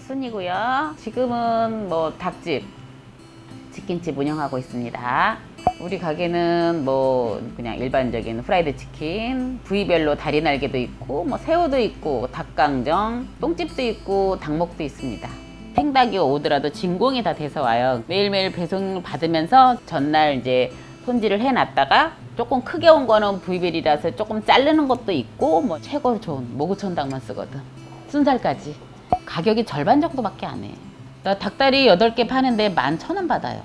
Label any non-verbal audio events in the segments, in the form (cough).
순이고요. 지금은 뭐 닭집, 치킨집 운영하고 있습니다. 우리 가게는 뭐 그냥 일반적인 프라이드 치킨, 부위별로 다리 날개도 있고 뭐 새우도 있고 닭강정, 똥집도 있고 닭목도 있습니다. 생닭이 오더라도 진공이 다 돼서 와요. 매일매일 배송을 받으면서 전날 이제 손질을 해놨다가 조금 크게 온 거는 부위별이라서 조금 자르는 것도 있고 뭐 최고 좋은 모구천닭만 쓰거든. 순살까지. 가격이 절반 정도밖에 안 해. 나 닭다리 8개 파는데 11,000원 받아요.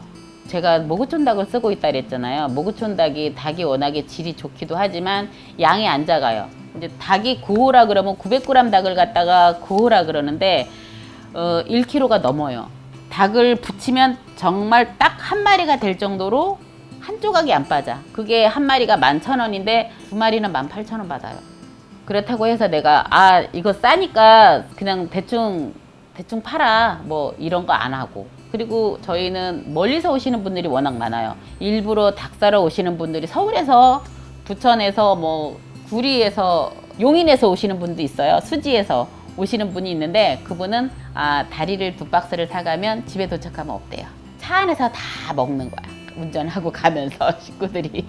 제가 모구촌닭을 쓰고 있다 그랬잖아요. 모구촌닭이 닭이 워낙에 질이 좋기도 하지만 양이 안 작아요. 이제 닭이 9호라 그러면 900g 닭을 갖다가 9호라 그러는데 어, 1kg가 넘어요. 닭을 붙이면 정말 딱 한 마리가 될 정도로 한 조각이 안 빠져. 그게 한 마리가 11,000원인데 두 마리는 18,000원 받아요. 그렇다고 해서 내가 아 이거 싸니까 그냥 대충 대충 팔아. 뭐 이런 거 안 하고. 그리고 저희는 멀리서 오시는 분들이 워낙 많아요. 일부러 닭 사러 오시는 분들이 서울에서 부천에서 뭐 구리에서 용인에서 오시는 분도 있어요. 수지에서 오시는 분이 있는데 그분은 아 다리를 두 박스를 사가면 집에 도착하면 없대요. 차 안에서 다 먹는 거야. 운전하고 가면서 (laughs) 식구들이.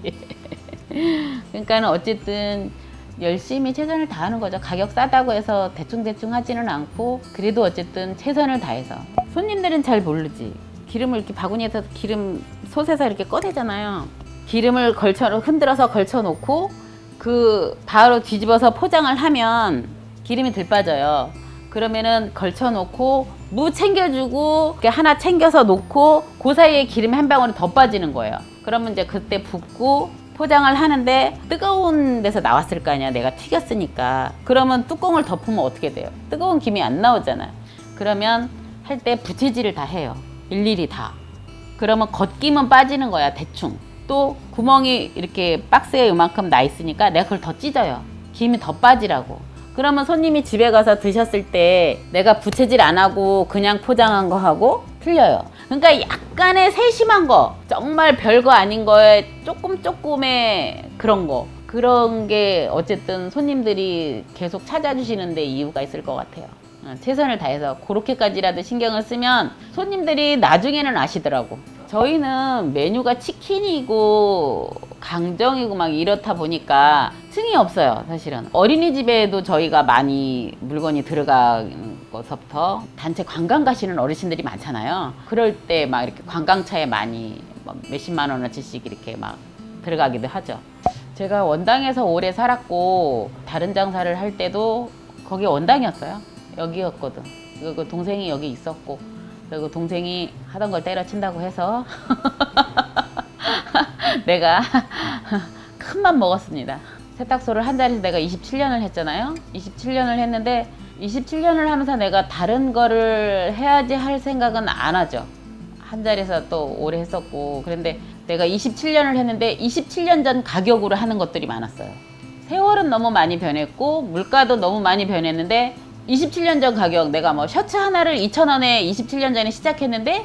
그러니까 는 어쨌든 열심히 최선을 다하는 거죠. 가격 싸다고 해서 대충대충 하지는 않고 그래도 어쨌든 최선을 다해서 손님들은 잘 모르지. 기름을 이렇게 바구니에서 기름 솥에서 이렇게 꺼내잖아요. 기름을 걸쳐 흔들어서 걸쳐 놓고 그 바로 뒤집어서 포장을 하면 기름이 들 빠져요. 그러면은 걸쳐 놓고 무 챙겨주고 하나 챙겨서 놓고 그 사이에 기름이 한 방울이 더 빠지는 거예요. 그러면 이제 그때 붓고 포장을 하는데 뜨거운 데서 나왔을 거 아니야. 내가 튀겼으니까. 그러면 뚜껑을 덮으면 어떻게 돼요? 뜨거운 김이 안 나오잖아요. 그러면 할 때 부채질을 다 해요. 일일이 다. 그러면 겉김은 빠지는 거야 대충. 또 구멍이 이렇게 박스에 요만큼 나 있으니까 내가 그걸 더 찢어요. 김이 더 빠지라고. 그러면 손님이 집에 가서 드셨을 때 내가 부채질 안 하고 그냥 포장한 거 하고 틀려요. 그러니까 약간의 세심한 거, 정말 별거 아닌 거에 조금 조금의 그런 거. 그런 게 어쨌든 손님들이 계속 찾아주시는데 이유가 있을 것 같아요. 어, 최선을 다해서 그렇게까지라도 신경을 쓰면 손님들이 나중에는 아시더라고. 저희는 메뉴가 치킨이고 강정이고 막 이렇다 보니까 승이 없어요 사실은 어린이집에도 저희가 많이 물건이 들어 간 것부터 단체 관광 가시는 어르신들이 많잖아요 그럴 때 막 이렇게 관광차에 많이 뭐 몇십만 원어치씩 이렇게 막 들어가기도 하죠 제가 원당에서 오래 살았고 다른 장사를 할 때도 거기 원당이었어요 여기였거든 그 동생이 여기 있었고 그리고 동생이 하던 걸 때려친다고 해서 (laughs) 내가 (laughs) 큰맘 먹었습니다. 세탁소를 한 자리에서 내가 27년을 했잖아요. 27년을 했는데 27년을 하면서 내가 다른 거를 해야지 할 생각은 안 하죠. 한 자리에서 또 오래 했었고 그런데 내가 27년을 했는데 27년 전 가격으로 하는 것들이 많았어요. 세월은 너무 많이 변했고 물가도 너무 많이 변했는데 27년 전 가격 내가 뭐 셔츠 하나를 2,000원에 27년 전에 시작했는데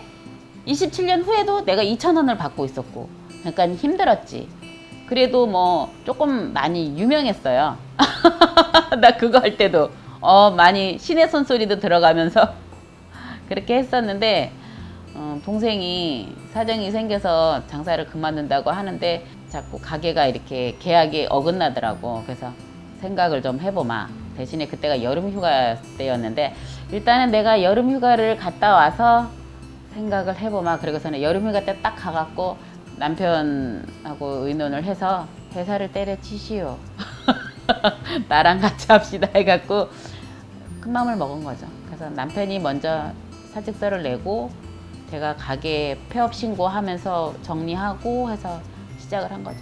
27년 후에도 내가 2,000원을 받고 있었고 약간 힘들었지. 그래도 뭐 조금 많이 유명했어요. (laughs) 나 그거 할 때도 어 많이 신의 손소리도 들어가면서 (laughs) 그렇게 했었는데 어, 동생이 사정이 생겨서 장사를 그만둔다고 하는데 자꾸 가게가 이렇게 계약이 어긋나더라고. 그래서 생각을 좀 해보마. 대신에 그때가 여름 휴가 때였는데 일단은 내가 여름 휴가를 갔다 와서 생각을 해보마. 그리고서는 여름 휴가 때 딱 가갖고 남편하고 의논을 해서 회사를 때려치시오. (laughs) (laughs) 나랑 같이 합시다 해갖고 큰 마음을 먹은 거죠. 그래서 남편이 먼저 사직서를 내고 제가 가게 폐업 신고하면서 정리하고 해서 시작을 한 거죠.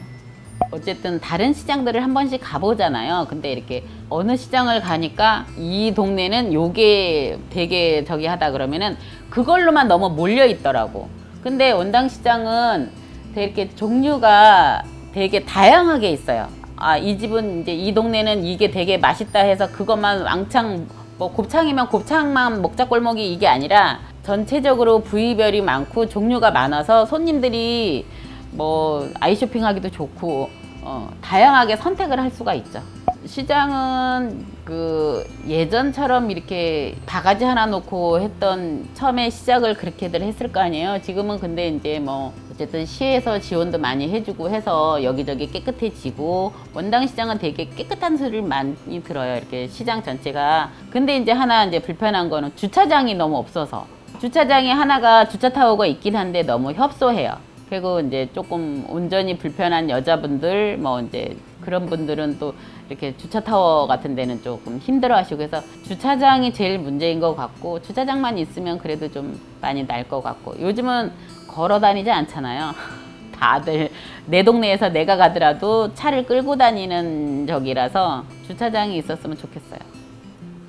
어쨌든 다른 시장들을 한 번씩 가보잖아요. 근데 이렇게 어느 시장을 가니까 이 동네는 요게 되게 저기 하다 그러면은 그걸로만 너무 몰려 있더라고. 근데 원당 시장은 되게 종류가 되게 다양하게 있어요. 아, 이 집은 이제 이 동네는 이게 되게 맛있다 해서 그것만 왕창 뭐 곱창이면 곱창만 먹자 골목이 이게 아니라 전체적으로 부위별이 많고 종류가 많아서 손님들이 뭐 아이쇼핑하기도 좋고 어, 다양하게 선택을 할 수가 있죠. 시장은 그 예전처럼 이렇게 바가지 하나 놓고 했던 처음에 시작을 그렇게들 했을 거 아니에요. 지금은 근데 이제 뭐 어쨌든 시에서 지원도 많이 해주고 해서 여기저기 깨끗해지고 원당 시장은 되게 깨끗한 소리를 많이 들어요. 이렇게 시장 전체가. 근데 이제 하나 이제 불편한 거는 주차장이 너무 없어서 주차장이 하나가 주차 타워가 있긴 한데 너무 협소해요. 그리고 이제 조금 운전이 불편한 여자분들 뭐 이제 그런 분들은 또 이렇게 주차 타워 같은 데는 조금 힘들어 하시고 그래서 주차장이 제일 문제인 것 같고 주차장만 있으면 그래도 좀 많이 날 것 같고 요즘은 걸어 다니지 않잖아요. (laughs) 다들 내 동네에서 내가 가더라도 차를 끌고 다니는 적이라서 주차장이 있었으면 좋겠어요.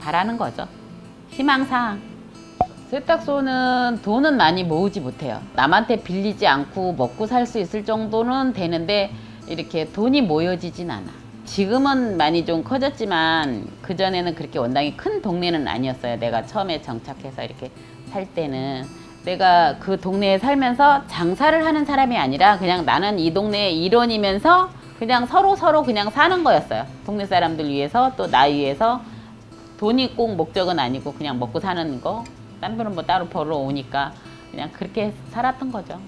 바라는 거죠. 희망사항. 세탁소는 돈은 많이 모으지 못해요. 남한테 빌리지 않고 먹고 살 수 있을 정도는 되는데 이렇게 돈이 모여지진 않아. 지금은 많이 좀 커졌지만 그전에는 그렇게 원당이 큰 동네는 아니었어요. 내가 처음에 정착해서 이렇게 살 때는 내가 그 동네에 살면서 장사를 하는 사람이 아니라 그냥 나는 이 동네의 일원이면서 그냥 서로 서로 그냥 사는 거였어요. 동네 사람들 위해서 또 나 위해서 돈이 꼭 목적은 아니고 그냥 먹고 사는 거. 딴 분은 뭐 따로 벌어 오니까 그냥 그렇게 살았던 거죠.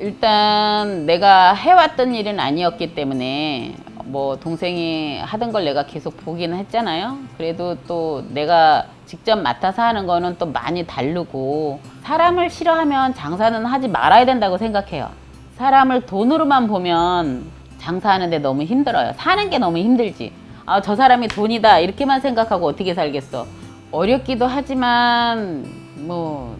일단 내가 해왔던 일은 아니었기 때문에 뭐 동생이 하던 걸 내가 계속 보기는 했잖아요. 그래도 또 내가 직접 맡아서 하는 거는 또 많이 다르고 사람을 싫어하면 장사는 하지 말아야 된다고 생각해요. 사람을 돈으로만 보면 장사하는데 너무 힘들어요. 사는 게 너무 힘들지. 아, 저 사람이 돈이다. 이렇게만 생각하고 어떻게 살겠어. 어렵기도 하지만 뭐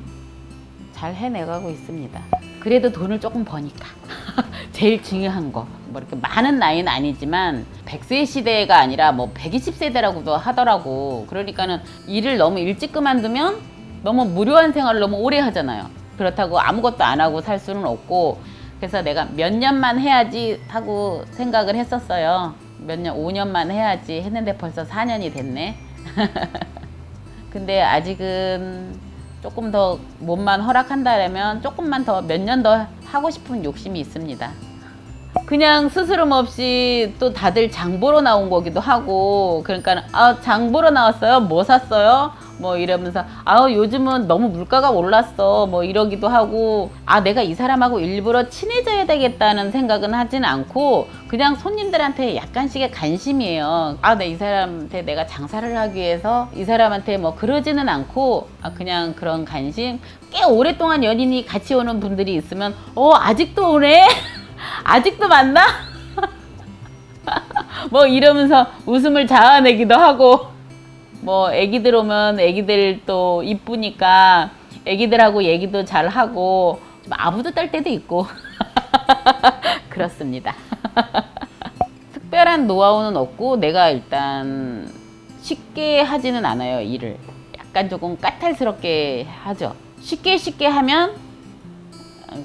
잘 해내가고 있습니다. 그래도 돈을 조금 버니까 (laughs) 제일 중요한 거. 뭐 이렇게 많은 나이는 아니지만 100세 시대가 아니라 뭐 120세대라고도 하더라고. 그러니까는 일을 너무 일찍 그만두면 너무 무료한 생활을 너무 오래 하잖아요. 그렇다고 아무것도 안 하고 살 수는 없고 그래서 내가 몇 년만 해야지 하고 생각을 했었어요. 몇 년, 5년만 해야지 했는데 벌써 4년이 됐네. (laughs) 근데 아직은 조금 더 몸만 허락한다면 조금만 더 몇 년 더 하고 싶은 욕심이 있습니다. 그냥 스스럼 없이 또 다들 장보러 나온 거기도 하고 그러니까 아 장보러 나왔어요? 뭐 샀어요? 뭐 이러면서 아 요즘은 너무 물가가 올랐어. 뭐 이러기도 하고 아 내가 이 사람하고 일부러 친해져야 되겠다는 생각은 하진 않고 그냥 손님들한테 약간씩의 관심이에요. 아 내 이 사람한테 내가 장사를 하기 위해서 이 사람한테 뭐 그러지는 않고 아 그냥 그런 관심. 꽤 오랫동안 연인이 같이 오는 분들이 있으면 어 아직도 오네 (laughs) 아직도 만나? (laughs) 뭐 이러면서 웃음을 자아내기도 하고 뭐 애기들 오면 애기들 또 이쁘니까 애기들하고 얘기도 잘 하고 좀 아부도 떨 때도 있고 (laughs) 그렇습니다. (laughs) 특별한 노하우는 없고 내가 일단 쉽게 하지는 않아요 일을 약간 조금 까탈스럽게 하죠. 쉽게 쉽게 하면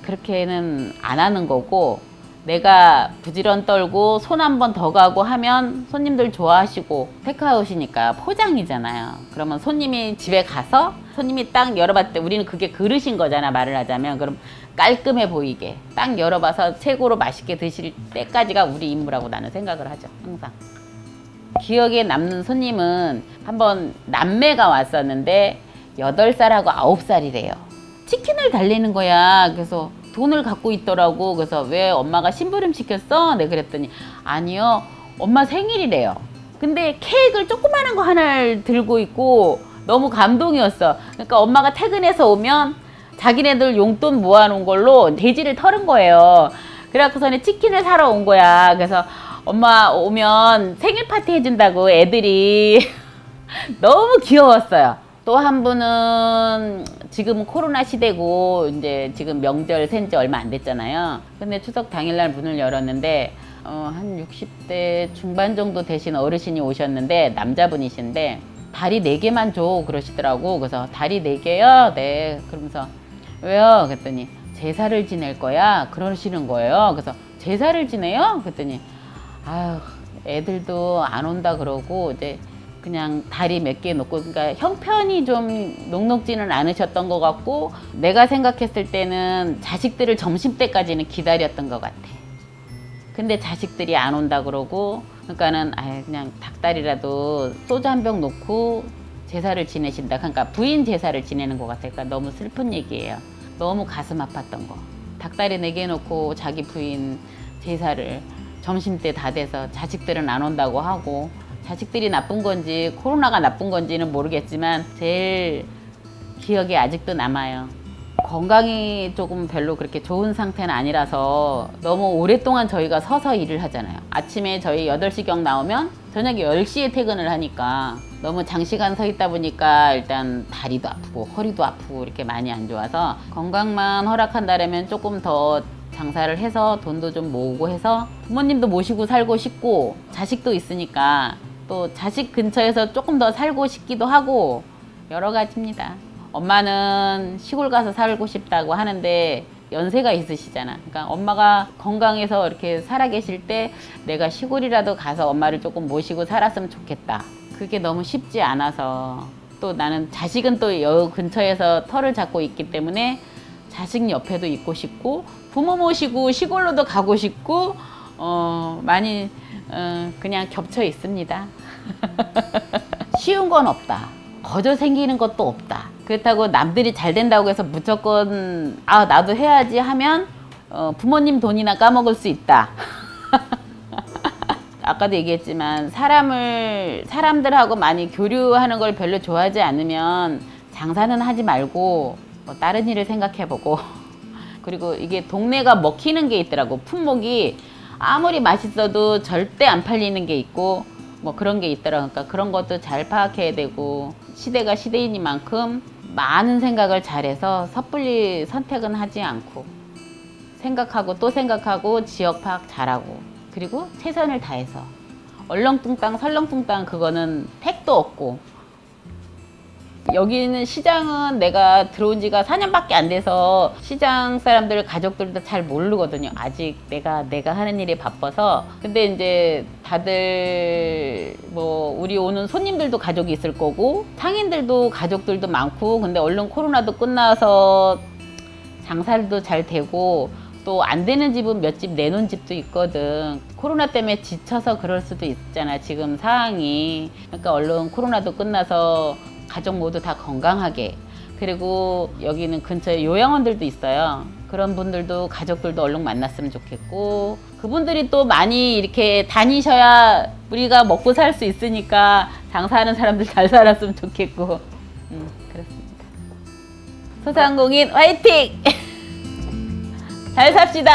그렇게는 안 하는 거고 내가 부지런 떨고 손 한 번 더 가고 하면 손님들 좋아하시고 테크아웃이니까 포장이잖아요. 그러면 손님이 집에 가서 손님이 딱 열어봤을 때 우리는 그게 그릇인 거잖아 말을 하자면 그럼 깔끔해 보이게 딱 열어봐서 최고로 맛있게 드실 때까지가 우리 임무라고 나는 생각을 하죠 항상. 기억에 남는 손님은 한번 남매가 왔었는데 8살하고 9살이래요. 치킨을 달래는 거야. 그래서 돈을 갖고 있더라고. 그래서 왜 엄마가 심부름 시켰어? 네 그랬더니 아니요. 엄마 생일이래요. 근데 케이크를 조그마한 거 하나를 들고 있고 너무 감동이었어. 그러니까 엄마가 퇴근해서 오면 자기네들 용돈 모아놓은 걸로 돼지를 털은 거예요. 그래갖고서는 치킨을 사러 온 거야. 그래서 엄마 오면 생일 파티 해준다고 애들이 (laughs) 너무 귀여웠어요. 또 한 분은 지금 코로나 시대고 이제 지금 명절 센지 얼마 안 됐잖아요. 근데 추석 당일날 문을 열었는데 어, 한 60대 중반 정도 되신 어르신이 오셨는데 남자분이신데 다리 네 개만 줘 그러시더라고. 그래서 다리 네 개요? 네. 그러면서 왜요? 그랬더니 제사를 지낼 거야. 그러시는 거예요. 그래서 제사를 지내요? 그랬더니 아유 애들도 안 온다 그러고 이제 그냥 다리 몇 개 놓고 그러니까 형편이 좀 녹록지는 않으셨던 것 같고 내가 생각했을 때는 자식들을 점심 때까지는 기다렸던 것 같아. 근데 자식들이 안 온다 그러고 그러니까는 아예 그냥 닭다리라도 소주 한 병 놓고 제사를 지내신다. 그러니까 부인 제사를 지내는 것 같아요. 그러니까 너무 슬픈 얘기예요. 너무 가슴 아팠던 거. 닭다리 네 개 놓고 자기 부인 제사를 점심 때 다 돼서 자식들은 안 온다고 하고 자식들이 나쁜 건지 코로나가 나쁜 건지는 모르겠지만 제일 기억이 아직도 남아요. 건강이 조금 별로 그렇게 좋은 상태는 아니라서 너무 오랫동안 저희가 서서 일을 하잖아요. 아침에 저희 8시경 나오면 저녁 10시에 퇴근을 하니까 너무 장시간 서 있다 보니까 일단 다리도 아프고 허리도 아프고 이렇게 많이 안 좋아서 건강만 허락한다면 조금 더 장사를 해서 돈도 좀 모으고 해서 부모님도 모시고 살고 싶고 자식도 있으니까 또 자식 근처에서 조금 더 살고 싶기도 하고 여러 가지입니다. 엄마는 시골 가서 살고 싶다고 하는데 연세가 있으시잖아. 그러니까 엄마가 건강해서 이렇게 살아 계실 때 내가 시골이라도 가서 엄마를 조금 모시고 살았으면 좋겠다. 그게 너무 쉽지 않아서 또 나는 자식은 또 여 근처에서 터를 잡고 있기 때문에 자식 옆에도 있고 싶고 부모 모시고 시골로도 가고 싶고 어 많이 어, 그냥 겹쳐 있습니다. (laughs) 쉬운 건 없다. 거저 생기는 것도 없다. 그렇다고 남들이 잘 된다고 해서 무조건 아 나도 해야지 하면 어, 부모님 돈이나 까먹을 수 있다. (laughs) 아까도 얘기했지만 사람을 사람들하고 많이 교류하는 걸 별로 좋아하지 않으면 장사는 하지 말고 뭐 다른 일을 생각해보고 (laughs) 그리고 이게 동네가 먹히는 게 있더라고 품목이 아무리 맛있어도 절대 안 팔리는 게 있고 뭐 그런 게 있더라고 그러니까 그런 것도 잘 파악해야 되고 시대가 시대이니만큼 많은 생각을 잘해서 섣불리 선택은 하지 않고 생각하고 또 생각하고 지역 파악 잘하고 그리고 최선을 다해서 얼렁뚱땅 설렁뚱땅 그거는 택도 없고 여기는 시장은 내가 들어온 지가 4년밖에 안 돼서 시장 사람들 가족들도 잘 모르거든요. 아직 내가 내가 하는 일이 바빠서. 근데 이제 다들 뭐 우리 오는 손님들도 가족이 있을 거고 상인들도 가족들도 많고 근데 얼른 코로나도 끝나서 장사도 잘 되고 또안 되는 집은 몇 집 내놓은 집도 있거든. 코로나 때문에 지쳐서 그럴 수도 있잖아. 지금 상황이. 그러니까 얼른 코로나도 끝나서 가족 모두 다 건강하게. 그리고 여기는 근처에 요양원들도 있어요. 그런 분들도 가족들도 얼른 만났으면 좋겠고 그분들이 또 많이 이렇게 다니셔야 우리가 먹고 살 수 있으니까 장사하는 사람들 잘 살았으면 좋겠고 음, 그렇습니다. 소상공인 화이팅! (laughs) 잘 삽시다.